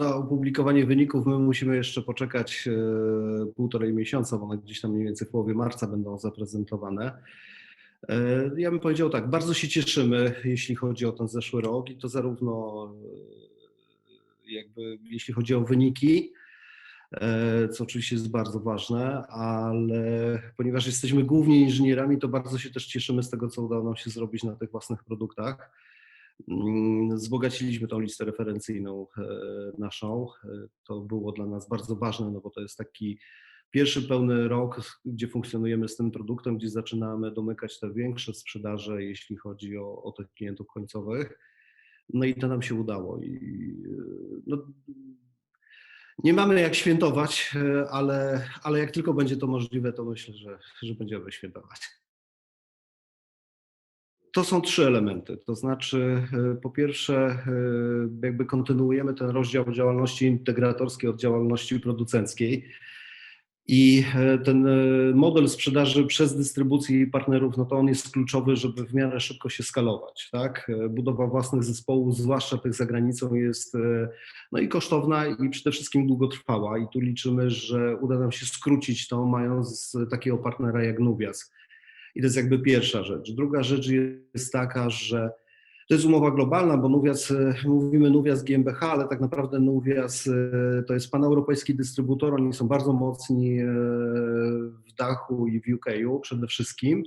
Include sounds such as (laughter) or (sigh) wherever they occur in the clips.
na opublikowanie wyników my musimy jeszcze poczekać e, półtorej miesiąca, bo one gdzieś tam mniej więcej w połowie marca będą zaprezentowane. E, ja bym powiedział tak, bardzo się cieszymy, jeśli chodzi o ten zeszły rok i to zarówno e, jakby jeśli chodzi o wyniki, co oczywiście jest bardzo ważne, ale ponieważ jesteśmy głównie inżynierami, to bardzo się też cieszymy z tego, co udało nam się zrobić na tych własnych produktach. Mm, wzbogaciliśmy tą listę referencyjną e, naszą. E, to było dla nas bardzo ważne, no bo to jest taki pierwszy pełny rok, gdzie funkcjonujemy z tym produktem, gdzie zaczynamy domykać te większe sprzedaże, jeśli chodzi o, o tych klientów końcowych. No i to nam się udało. I, e, no, nie mamy jak świętować, ale, ale jak tylko będzie to możliwe, to myślę, że, że będziemy świętować. To są trzy elementy. To znaczy, e, po pierwsze, e, jakby kontynuujemy ten rozdział działalności integratorskiej od działalności producenckiej. I e, ten model sprzedaży przez dystrybucję i partnerów, no to on jest kluczowy, żeby w miarę szybko się skalować. Tak? Budowa własnych zespołów, zwłaszcza tych za granicą, jest no i kosztowna i przede wszystkim długotrwała. I tu liczymy, że uda nam się skrócić to, mając takiego partnera jak Nubias i to jest jakby pierwsza rzecz. Druga rzecz jest taka, że to jest umowa globalna, bo Nuwias, e, mówimy Nuwias GmbH, ale tak naprawdę Nuwias e, to jest paneuropejski dystrybutor, oni są bardzo mocni e, w dachu i w UK przede wszystkim.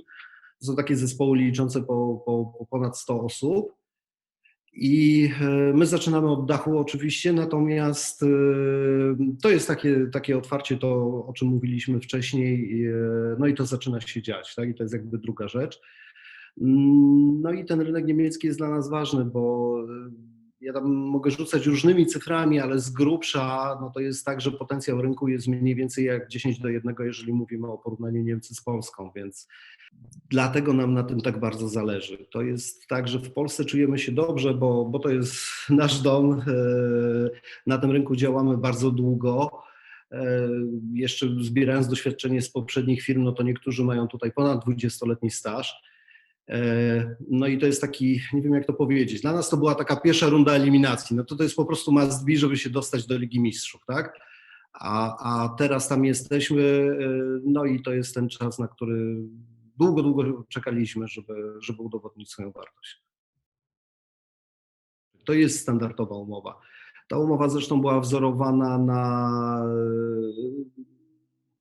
To są takie zespoły liczące po, po, po ponad 100 osób. I e, my zaczynamy od dachu oczywiście, natomiast e, to jest takie, takie otwarcie, to o czym mówiliśmy wcześniej, e, no i to zaczyna się dziać, tak? i to jest jakby druga rzecz. Mm, no i ten rynek niemiecki jest dla nas ważny, bo ja tam mogę rzucać różnymi cyframi, ale z grubsza no to jest tak, że potencjał rynku jest mniej więcej jak 10 do 1, jeżeli mówimy o porównaniu Niemcy z Polską, więc dlatego nam na tym tak bardzo zależy. To jest tak, że w Polsce czujemy się dobrze, bo, bo to jest (laughs) nasz dom. E, na tym rynku działamy bardzo długo. E, jeszcze zbierając doświadczenie z poprzednich firm, no to niektórzy mają tutaj ponad 20-letni staż no i to jest taki, nie wiem jak to powiedzieć, dla nas to była taka pierwsza runda eliminacji, no to to jest po prostu must be, żeby się dostać do Ligi Mistrzów, tak? A, a teraz tam jesteśmy, e, no i to jest ten czas, na który długo, długo czekaliśmy, żeby, żeby udowodnić swoją wartość. To jest standardowa umowa. Ta umowa zresztą była wzorowana na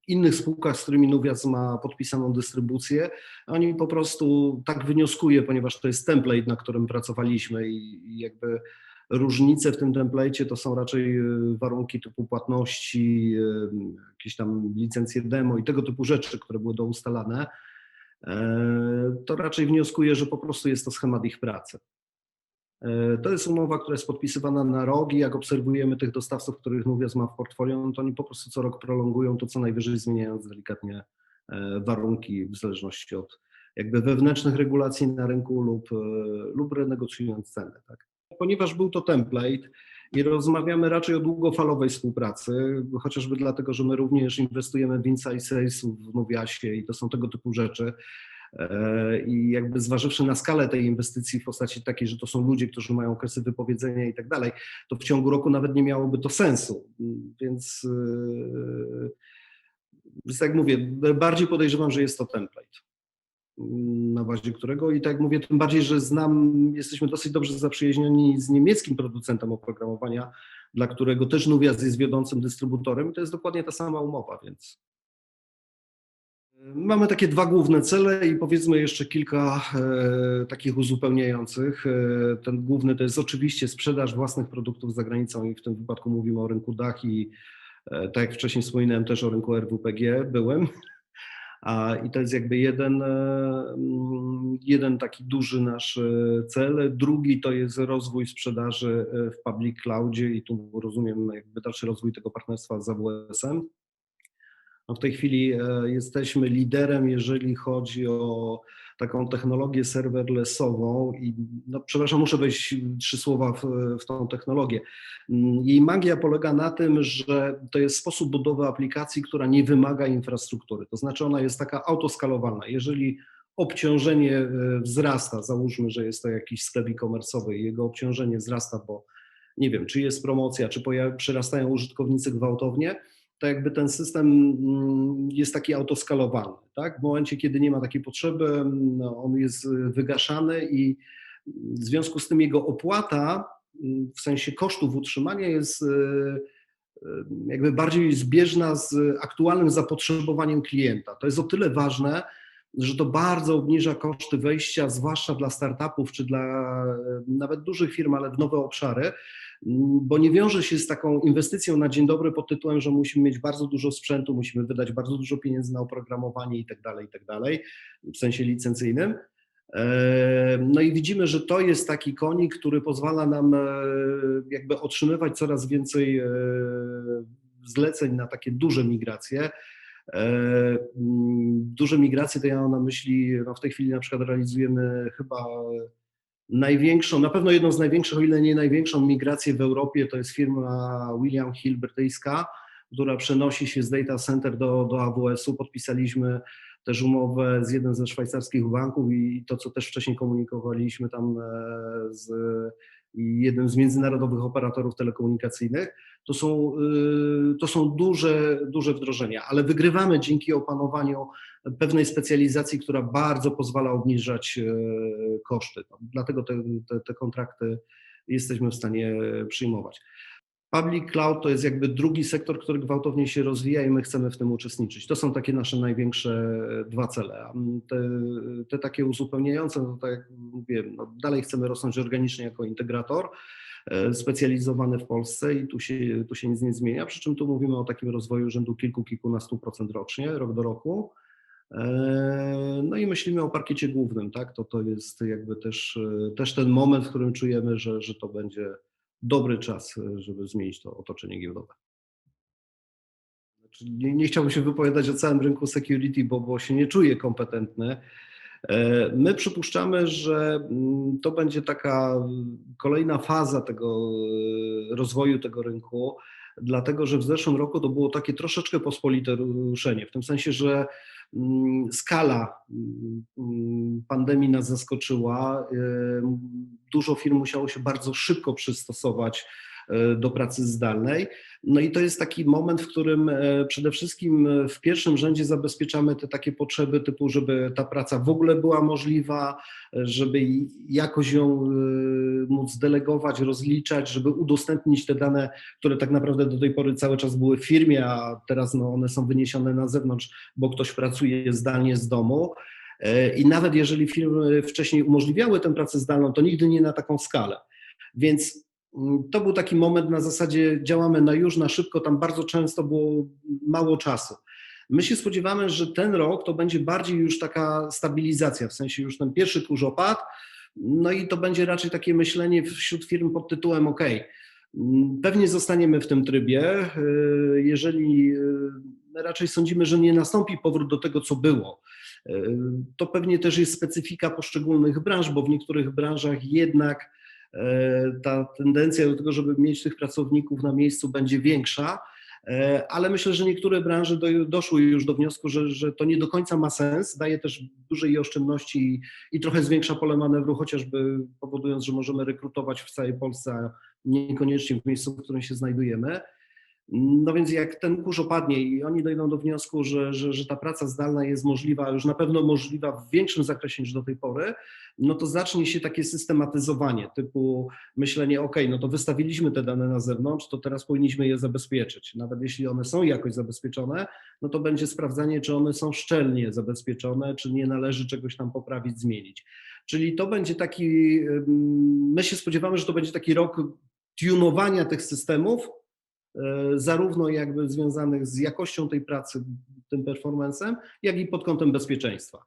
innych spółkach, z którymi Nuwias ma podpisaną dystrybucję. Oni po prostu tak wnioskuję, ponieważ to jest template, na którym pracowaliśmy i jakby różnice w tym template to są raczej e, warunki typu płatności, e, jakieś tam licencje demo i tego typu rzeczy, które były doustalane. E, to raczej wnioskuję, że po prostu jest to schemat ich pracy. E, to jest umowa, która jest podpisywana na rok i jak obserwujemy tych dostawców, których Nuwias ma w portfolio, no to oni po prostu co rok prolongują to co najwyżej zmieniając delikatnie e, warunki w zależności od jakby wewnętrznych regulacji na rynku lub, e, lub renegocjując cenę. Tak? Ponieważ był to template i rozmawiamy raczej o długofalowej współpracy, chociażby dlatego, że my również inwestujemy w Insight Sales w Nuwiasie i to są tego typu rzeczy, I jakby zważywszy na skalę tej inwestycji w postaci takiej, że to są ludzie, którzy mają okresy wypowiedzenia i tak dalej, to w ciągu roku nawet nie miałoby to sensu. Więc, e, więc tak jak mówię, bardziej podejrzewam, że jest to template na bazie którego i tak mówię, tym bardziej, że znam, jesteśmy dosyć dobrze zaprzyjaźnieni z niemieckim producentem oprogramowania, dla którego też Nuvias jest wiodącym dystrybutorem i to jest dokładnie ta sama umowa, więc Mamy takie dwa główne cele i powiedzmy jeszcze kilka e, takich uzupełniających. E, ten główny to jest oczywiście sprzedaż własnych produktów za granicą i w tym wypadku mówimy o rynku DACH i e, tak jak wcześniej wspominałem też o rynku RWPG byłem. A, I to jest jakby jeden, e, jeden taki duży nasz e, cel. Drugi to jest rozwój sprzedaży e, w public cloudzie i tu rozumiem jakby dalszy rozwój tego partnerstwa z AWS-em. No w tej chwili e, jesteśmy liderem, jeżeli chodzi o taką technologię serverlessową i no, przepraszam, muszę wejść trzy słowa w, w tą technologię. Mm, jej magia polega na tym, że to jest sposób budowy aplikacji, która nie wymaga infrastruktury. To znaczy ona jest taka autoskalowalna. Jeżeli obciążenie e, wzrasta, załóżmy, że jest to jakiś sklep e-commerce'owy i jego obciążenie wzrasta, bo nie wiem, czy jest promocja, czy przyrastają użytkownicy gwałtownie, to jakby ten system mm, jest taki autoskalowany. Tak? W momencie, kiedy nie ma takiej potrzeby, no, on jest wygaszany i w związku z tym jego opłata mm, w sensie kosztów utrzymania jest y, y, jakby bardziej zbieżna z aktualnym zapotrzebowaniem klienta. To jest o tyle ważne, że to bardzo obniża koszty wejścia, zwłaszcza dla startupów czy dla y, nawet dużych firm, ale w nowe obszary, bo nie wiąże się z taką inwestycją na dzień dobry pod tytułem, że musimy mieć bardzo dużo sprzętu, musimy wydać bardzo dużo pieniędzy na oprogramowanie i tak dalej, i tak dalej, w sensie licencyjnym. No i widzimy, że to jest taki konik, który pozwala nam e, jakby otrzymywać coraz więcej e, zleceń na takie duże migracje. E, duże migracje to ja mam na myśli, no w tej chwili na przykład realizujemy chyba największą, na pewno jedną z największych, o ile nie największą migrację w Europie, to jest firma William Hill brytyjska, która przenosi się z data center do, do AWS-u. Podpisaliśmy też umowę z jednym ze szwajcarskich banków i to, co też wcześniej komunikowaliśmy tam e, z jednym z międzynarodowych operatorów telekomunikacyjnych, to są, y, to są duże, duże wdrożenia, ale wygrywamy dzięki opanowaniu pewnej specjalizacji, która bardzo pozwala obniżać e, koszty. Dlatego te, te, te kontrakty jesteśmy w stanie przyjmować. Public cloud to jest jakby drugi sektor, który gwałtownie się rozwija i my chcemy w tym uczestniczyć. To są takie nasze największe dwa cele. Te, te takie uzupełniające, no tak jak mówię, no dalej chcemy rosnąć organicznie jako integrator e, specjalizowany w Polsce i tu się, tu się nic nie zmienia, przy czym tu mówimy o takim rozwoju rzędu kilku, kilkunastu procent rocznie, rok do roku. E, no i myślimy o parkiecie głównym, tak? To, to jest jakby też, też ten moment, w którym czujemy, że, że to będzie dobry czas, e, żeby zmienić to otoczenie giełdowe. Znaczy, nie, nie chciałbym się wypowiadać o całym rynku security, bo, bo się nie czuję kompetentny. E, my przypuszczamy, że mm, to będzie taka kolejna faza tego e, rozwoju tego rynku, dlatego że w zeszłym roku to było takie troszeczkę pospolite ruszenie, w tym sensie, że skala mm, pandemii nas zaskoczyła. Dużo firm musiało się bardzo szybko przystosować do pracy zdalnej. No i to jest taki moment, w którym e, przede wszystkim e, w pierwszym rzędzie zabezpieczamy te takie potrzeby typu, żeby ta praca w ogóle była możliwa, żeby jakoś ją móc delegować, rozliczać, żeby udostępnić te dane, które tak naprawdę do tej pory cały czas były w firmie, a teraz no, one są wyniesione na zewnątrz, bo ktoś pracuje zdalnie z domu. I nawet jeżeli firmy wcześniej umożliwiały tę pracę zdalną, to nigdy nie na taką skalę. Więc to był taki moment na zasadzie działamy na już, na szybko, tam bardzo często było mało czasu. My się spodziewamy, że ten rok to będzie bardziej już taka stabilizacja, w sensie już ten pierwszy kurzopad, no i to będzie raczej takie myślenie wśród firm pod tytułem OK, pewnie zostaniemy w tym trybie, jeżeli y, raczej sądzimy, że nie nastąpi powrót do tego, co było. Y, to pewnie też jest specyfika poszczególnych branż, bo w niektórych branżach jednak E, ta tendencja do tego, żeby mieć tych pracowników na miejscu będzie większa, e, ale myślę, że niektóre branże do, doszły już do wniosku, że, że to nie do końca ma sens, daje też dużej oszczędności i, i trochę zwiększa pole manewru, chociażby powodując, że możemy rekrutować w całej Polsce, niekoniecznie w miejscu, w którym się znajdujemy. No więc jak ten kurz opadnie i oni dojdą do wniosku, że, że, że ta praca zdalna jest możliwa, już na pewno możliwa w większym zakresie niż do tej pory, no to zacznie się takie systematyzowanie typu myślenie, ok, no to wystawiliśmy te dane na zewnątrz, to teraz powinniśmy je zabezpieczyć. Nawet jeśli one są jakoś zabezpieczone, no to będzie sprawdzanie, czy one są szczelnie zabezpieczone, czy nie należy czegoś tam poprawić, zmienić. Czyli to będzie taki, my się spodziewamy, że to będzie taki rok tunowania tych systemów, zarówno jakby związanych z jakością tej pracy, tym performancem, jak i pod kątem bezpieczeństwa.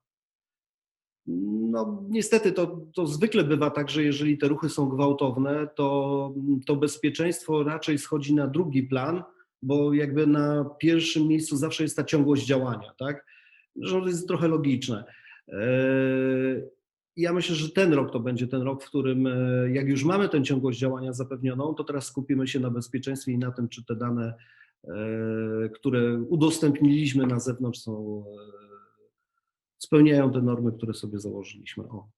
No, niestety to, to zwykle bywa tak, że jeżeli te ruchy są gwałtowne, to, to bezpieczeństwo raczej schodzi na drugi plan, bo jakby na pierwszym miejscu zawsze jest ta ciągłość działania, tak? Że to jest trochę logiczne. E, ja myślę, że ten rok to będzie ten rok, w którym e, jak już mamy tę ciągłość działania zapewnioną, to teraz skupimy się na bezpieczeństwie i na tym, czy te dane, e, które udostępniliśmy na zewnątrz są, e, spełniają te normy, które sobie założyliśmy. O.